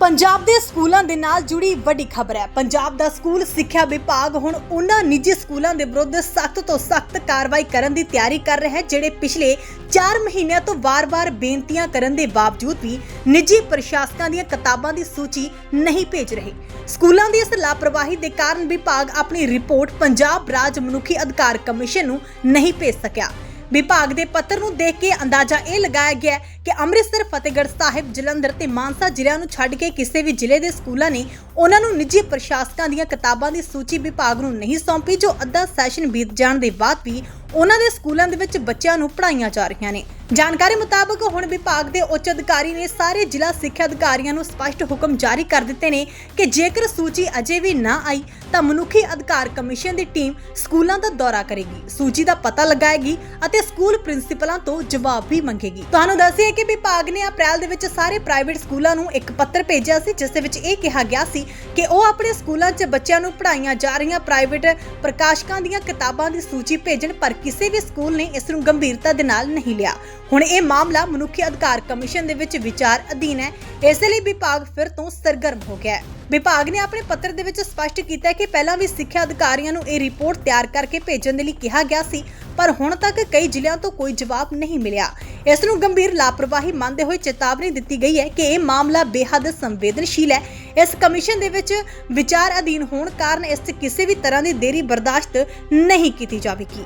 ਪੰਜਾਬ ਦੇ ਸਕੂਲਾਂ ਦੇ ਨਾਲ ਜੁੜੀ ਵੱਡੀ ਖਬਰ ਹੈ। ਪੰਜਾਬ ਦਾ ਸਕੂਲ ਸਿੱਖਿਆ ਵਿਭਾਗ ਹੁਣ ਉਹਨਾਂ ਨਿੱਜੀ ਸਕੂਲਾਂ ਦੇ ਵਿਰੁੱਧ ਸਖਤ ਤੋਂ ਸਖਤ ਕਾਰਵਾਈ ਕਰਨ ਦੀ ਤਿਆਰੀ ਕਰ ਰਿਹਾ ਹੈ, ਜਿਹੜੇ ਪਿਛਲੇ 4 ਮਹੀਨਿਆਂ ਤੋਂ ਵਾਰ-ਵਾਰ ਬੇਨਤੀਆਂ ਕਰਨ ਦੇ ਬਾਵਜੂਦ ਵੀ ਨਿੱਜੀ ਪ੍ਰਸ਼ਾਸਕਾਂ ਦੀਆਂ ਕਿਤਾਬਾਂ ਦੀ ਸੂਚੀ ਨਹੀਂ ਭੇਜ ਰਹੇ। ਸਕੂਲਾਂ ਦੀ ਇਸ ਲਾਪਰਵਾਹੀ ਦੇ ਕਾਰਨ ਵਿਭਾਗ ਆਪਣੀ ਰਿਪੋਰਟ ਪੰਜਾਬ ਰਾਜ ਮਨੁੱਖੀ ਅਧਿਕਾਰ ਕਮਿਸ਼ਨ ਨੂੰ ਨਹੀਂ ਭੇਜ ਸਕਿਆ। ਵਿਭਾਗ ਦੇ ਪੱਤਰ ਨੂੰ ਦੇਖ ਕੇ ਅੰਦਾਜ਼ਾ ਇਹ ਲਗਾਇਆ ਗਿਆ ਕਿ ਅੰਮ੍ਰਿਤਸਰ, ਫਤਿਹਗੜ੍ਹ ਸਾਹਿਬ, ਜਲੰਧਰ ਤੇ ਮਾਨਸਾ ਜ਼ਿਲ੍ਹਿਆਂ ਨੂੰ ਛੱਡ ਕੇ ਕਿਸੇ ਵੀ ਜ਼ਿਲ੍ਹੇ ਦੇ ਸਕੂਲਾਂ ਨੇ ਉਹਨਾਂ ਨੂੰ ਨਿੱਜੀ ਪ੍ਰਸ਼ਾਸਕਾਂ ਦੀਆਂ ਕਿਤਾਬਾਂ ਦੀ ਸੂਚੀ ਵਿਭਾਗ ਨੂੰ ਨਹੀਂ ਸੌਂਪੀ, ਜੋ ਅੱਧਾ ਸੈਸ਼ਨ ਬੀਤ ਜਾਣ ਦੇ ਬਾਅਦ ਵੀ ਉਹਨਾਂ ਦੇ ਸਕੂਲਾਂ ਦੇ ਵਿੱਚ ਬੱਚਿਆਂ ਨੂੰ ਪੜ੍ਹਾਈਆਂ ਜਾ ਰਹੀਆਂ ਨੇ। ਜਾਣਕਾਰੀ ਮੁਤਾਬਕ ਹੁਣ ਵਿਭਾਗ ਦੇ ਉੱਚ ਅਧਿਕਾਰੀ ਨੇ ਸਾਰੇ ਜ਼ਿਲ੍ਹਾ ਸਿੱਖਿਆ ਅਧਿਕਾਰੀਆਂ ਨੂੰ ਸਪਸ਼ਟ ਹੁਕਮ ਜਾਰੀ ਕਰ ਦਿੱਤੇ ਨੇ ਕਿ ਜੇਕਰ ਸੂਚੀ ਅਜੇ ਵੀ ਨਾ ਆਈ ਤਾਂ ਮਨੁੱਖੀ ਅਧਿਕਾਰ ਕਮਿਸ਼ਨ ਦੀ ਟੀਮ ਸਕੂਲਾਂ ਦਾ ਦੌਰਾ ਕਰੇਗੀ, ਸੂਚੀ ਦਾ ਪਤਾ ਲਗਾਏਗੀ ਅਤੇ ਸਕੂਲ ਪ੍ਰਿੰਸੀਪਲਾਂ ਤੋਂ ਜਵਾਬ ਵੀ ਮੰਗੇਗੀ। ਤੁਹਾਨੂੰ ਦੱਸਿਆ ਕਿ ਵਿਭਾਗ ਨੇ ਅਪ੍ਰੈਲ ਦੇ ਵਿੱਚ ਸਾਰੇ ਪ੍ਰਾਈਵੇਟ ਸਕੂਲਾਂ ਨੂੰ ਇੱਕ ਪੱਤਰ ਭੇਜਿਆ ਸੀ, ਜਿਸ ਦੇ ਵਿੱਚ ਇਹ ਕਿਹਾ ਗਿਆ ਸੀ ਕਿ ਉਹ ਆਪਣੇ ਸਕੂਲਾਂ 'ਚ ਬੱਚਿਆਂ ਨੂੰ ਪੜ੍ਹਾਈਆਂ ਜਾ ਰਹੀਆਂ ਪ੍ਰਾਈਵੇਟ ਪ੍ਰਕਾਸ਼ਕਾਂ ਦੀਆਂ ਕਿਤਾਬਾਂ ਦੀ ਸੂਚੀ ਭੇਜਣ ਪਰ ਕਿਸੇ ਵੀ ਸਕੂਲ ਨੇ ਇਸ ਨੂੰ ਗੰਭੀਰਤਾ ਦੇ ਨਾਲ ਨਹੀਂ ਲਿਆ। ਹੁਣ ਇਹ ਮਾਮਲਾ ਮਨੁੱਖੀ ਅਧਿਕਾਰ ਕਮਿਸ਼ਨ ਦੇ ਵਿੱਚ ਵਿਚਾਰ ਅਧੀਨ ਹੈ। ਇਸ ਲਈ ਵਿਭਾਗ ਫਿਰ ਤੋਂ ਸਰਗਰਮ ਹੋ ਗਿਆ ਹੈ। ਵਿਭਾਗ ਨੇ ਆਪਣੇ ਪੱਤਰ ਦੇ ਵਿੱਚ ਸਪਸ਼ਟ ਕੀਤਾ ਹੈ ਕਿ ਪਹਿਲਾਂ ਵੀ ਸਿੱਖਿਆ ਅਧਿਕਾਰੀਆਂ ਨੂੰ ਇਹ ਰਿਪੋਰਟ ਤਿਆਰ ਕਰਕੇ ਭੇਜਣ ਦੇ ਲਈ ਕਿਹਾ ਗਿਆ ਸੀ, ਪਰ ਹੁਣ ਤੱਕ ਕਈ ਜ਼ਿਲ੍ਹਿਆਂ ਤੋਂ ਕੋਈ ਜਵਾਬ ਨਹੀਂ ਮਿਲਿਆ। ਇਸ ਨੂੰ ਗੰਭੀਰ ਲਾਪਰਵਾਹੀ ਮੰਨਦੇ ਹੋਏ ਚੇਤਾਵਨੀ ਦਿੱਤੀ ਗਈ ਹੈ ਕਿ ਇਹ ਮਾਮਲਾ ਬੇਹੱਦ ਸੰਵੇਦਨਸ਼ੀਲ ਹੈ। ਇਸ ਕਮਿਸ਼ਨ ਦੇ ਵਿੱਚ ਵਿਚਾਰ ਅਧੀਨ ਹੋਣ ਕਾਰਨ ਇਸ 'ਚ ਕਿਸੇ ਵੀ ਤਰ੍ਹਾਂ ਦੀ ਦੇਰੀ ਬਰਦਾਸ਼ਤ ਨਹੀਂ ਕੀਤੀ ਜਾਵੇਗੀ।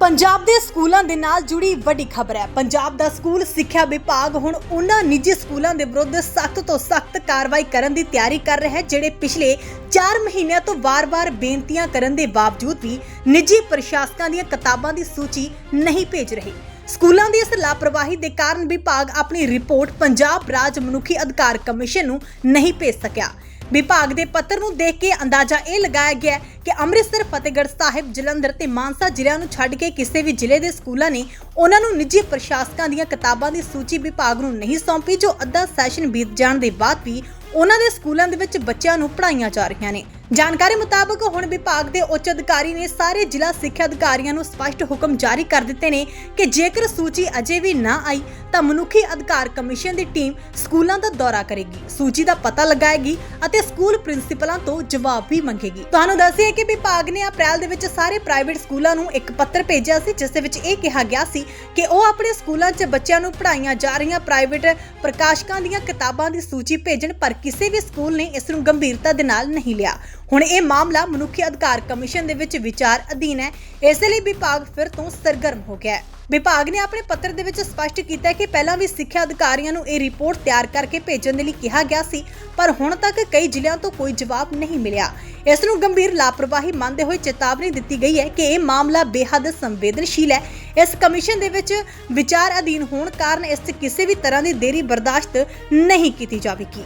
ਪੰਜਾਬ ਦੇ ਸਕੂਲਾਂ ਦੇ ਨਾਲ ਜੁੜੀ ਵੱਡੀ ਖਬਰ ਹੈ। ਪੰਜਾਬ ਦਾ ਸਕੂਲ ਸਿੱਖਿਆ ਵਿਭਾਗ ਹੁਣ ਉਹਨਾਂ ਨਿੱਜੀ ਸਕੂਲਾਂ ਦੇ ਵਿਰੁੱਧ ਸਖਤ ਤੋਂ ਸਖਤ ਕਾਰਵਾਈ ਕਰਨ ਦੀ ਤਿਆਰੀ ਕਰ ਰਿਹਾ ਹੈ, ਜਿਹੜੇ ਪਿਛਲੇ 4 ਮਹੀਨਿਆਂ ਤੋਂ ਵਾਰ-ਵਾਰ ਬੇਨਤੀਆਂ ਕਰਨ ਦੇ ਬਾਵਜੂਦ ਵੀ ਨਿੱਜੀ ਪ੍ਰਸ਼ਾਸਕਾਂ ਦੀਆਂ ਕਿਤਾਬਾਂ ਦੀ ਸੂਚੀ ਨਹੀਂ ਭੇਜ ਰਹੇ। ਸਕੂਲਾਂ ਦੀ ਇਸ ਲਾਪਰਵਾਹੀ ਦੇ ਕਾਰਨ ਵਿਭਾਗ ਆਪਣੀ ਰਿਪੋਰਟ ਪੰਜਾਬ ਰਾਜ ਮਨੁੱਖੀ ਅਧਿਕਾਰ ਕਮਿਸ਼ਨ ਨੂੰ ਨਹੀਂ ਭੇਜ ਸਕਿਆ। ਵਿਭਾਗ ਦੇ ਪੱਤਰ ਨੂੰ ਦੇਖ ਕੇ ਅੰਦਾਜ਼ਾ ਇਹ ਲਗਾਇਆ ਗਿਆ ਕਿ ਅੰਮ੍ਰਿਤਸਰ, ਫਤਿਹਗੜ੍ਹ ਸਾਹਿਬ, ਜਲੰਧਰ ਤੇ ਮਾਨਸਾ ਜ਼ਿਲ੍ਹਿਆਂ ਨੂੰ ਛੱਡ ਕੇ ਕਿਸੇ ਵੀ ਜ਼ਿਲ੍ਹੇ ਦੇ ਸਕੂਲਾਂ ਨੇ ਉਹਨਾਂ ਨੂੰ ਨਿੱਜੀ ਪ੍ਰਸ਼ਾਸਕਾਂ ਦੀਆਂ ਕਿਤਾਬਾਂ ਦੀ ਸੂਚੀ ਵਿਭਾਗ ਨੂੰ ਨਹੀਂ ਸੌਂਪੀ, ਜੋ ਅੱਧਾ ਸੈਸ਼ਨ ਬੀਤ ਜਾਣ ਦੇ ਬਾਅਦ ਵੀ ਉਹਨਾਂ ਦੇ ਸਕੂਲਾਂ ਦੇ ਵਿੱਚ ਬੱਚਿਆਂ ਨੂੰ ਪੜ੍ਹਾਈਆਂ ਜਾ ਰਹੀਆਂ ਨੇ। ਜਾਣਕਾਰੀ ਮੁਤਾਬਕ ਹੁਣ ਵਿਭਾਗ ਦੇ ਉੱਚ ਅਧਿਕਾਰੀ ਨੇ ਸਾਰੇ ਜ਼ਿਲ੍ਹਾ ਸਿੱਖਿਆ ਅਧਿਕਾਰੀਆਂ ਨੂੰ ਸਪਸ਼ਟ ਹੁਕਮ ਜਾਰੀ ਕਰ ਦਿੱਤੇ ਨੇ ਕਿ ਜੇਕਰ ਸੂਚੀ ਅਜੇ ਵੀ ਨਾ ਆਈ ਤਾਂ ਮਨੁੱਖੀ ਅਧਿਕਾਰ ਕਮਿਸ਼ਨ ਦੀ ਟੀਮ ਸਕੂਲਾਂ ਦਾ ਦੌਰਾ ਕਰੇਗੀ, ਸੂਚੀ ਦਾ ਪਤਾ ਲਗਾਏਗੀ ਅਤੇ ਸਕੂਲ ਪ੍ਰਿੰਸੀਪਲਾਂ ਤੋਂ ਜਵਾਬ ਵੀ ਮੰਗੇਗੀ। ਤੁਹਾਨੂੰ ਦੱਸਿਆ ਕਿ ਵਿਭਾਗ ਨੇ ਅਪ੍ਰੈਲ ਦੇ ਵਿੱਚ ਸਾਰੇ ਪ੍ਰਾਈਵੇਟ ਸਕੂਲਾਂ ਨੂੰ ਇੱਕ ਪੱਤਰ ਭੇਜਿਆ ਸੀ, ਜਿਸ ਦੇ ਵਿੱਚ ਇਹ ਕਿਹਾ ਗਿਆ ਸੀ ਕਿ ਉਹ ਆਪਣੇ ਸਕੂਲਾਂ 'ਚ ਬੱਚਿਆਂ ਨੂੰ ਪੜ੍ਹਾਈਆਂ ਜਾ ਰਹੀਆਂ ਪ੍ਰਾਈਵੇਟ ਪ੍ਰਕਾਸ਼ਕਾਂ ਦੀਆਂ ਕਿਤਾਬਾਂ ਦੀ ਸੂਚੀ ਭੇਜਣ ਪਰ ਕਿਸੇ ਵੀ ਸਕੂਲ ਨੇ ਇਸ ਨੂੰ ਗੰਭੀਰਤਾ ਦੇ ਨਾਲ ਨਹੀਂ ਲਿਆ। ਹੁਣ ਇਹ ਮਾਮਲਾ ਮਨੁੱਖੀ ਅਧਿਕਾਰ ਕਮਿਸ਼ਨ ਦੇ ਵਿੱਚ ਵਿਚਾਰ ਅਧੀਨ ਹੈ। ਇਸ ਲਈ ਵਿਭਾਗ ਫਿਰ ਤੋਂ ਸਰਗਰਮ ਹੋ ਗਿਆ ਹੈ। ਵਿਭਾਗ ਨੇ ਆਪਣੇ ਪੱਤਰ ਦੇ ਵਿੱਚ ਸਪਸ਼ਟ ਕੀਤਾ ਹੈ ਕਿ ਪਹਿਲਾਂ ਵੀ ਸਿੱਖਿਆ ਅਧਿਕਾਰੀਆਂ ਨੂੰ ਇਹ ਰਿਪੋਰਟ ਤਿਆਰ ਕਰਕੇ ਭੇਜਣ ਦੇ ਲਈ ਕਿਹਾ ਗਿਆ ਸੀ, ਪਰ ਹੁਣ ਤੱਕ ਕਈ ਜ਼ਿਲ੍ਹਿਆਂ ਤੋਂ ਕੋਈ ਜਵਾਬ ਨਹੀਂ ਮਿਲਿਆ। ਇਸ ਨੂੰ ਗੰਭੀਰ ਲਾਪਰਵਾਹੀ ਮੰਨਦੇ ਹੋਏ ਚੇਤਾਵਨੀ ਦਿੱਤੀ ਗਈ ਹੈ ਕਿ ਇਹ ਮਾਮਲਾ ਬੇਹੱਦ ਸੰਵੇਦਨਸ਼ੀਲ ਹੈ। ਇਸ ਕਮਿਸ਼ਨ ਦੇ ਵਿੱਚ ਵਿਚਾਰ ਅਧੀਨ ਹੋਣ ਕਾਰਨ ਇਸ 'ਚ ਕਿਸੇ ਵੀ ਤਰ੍ਹਾਂ ਦੀ ਦੇਰੀ ਬਰਦਾਸ਼ਤ ਨਹੀਂ ਕੀਤੀ ਜਾਵੇਗੀ।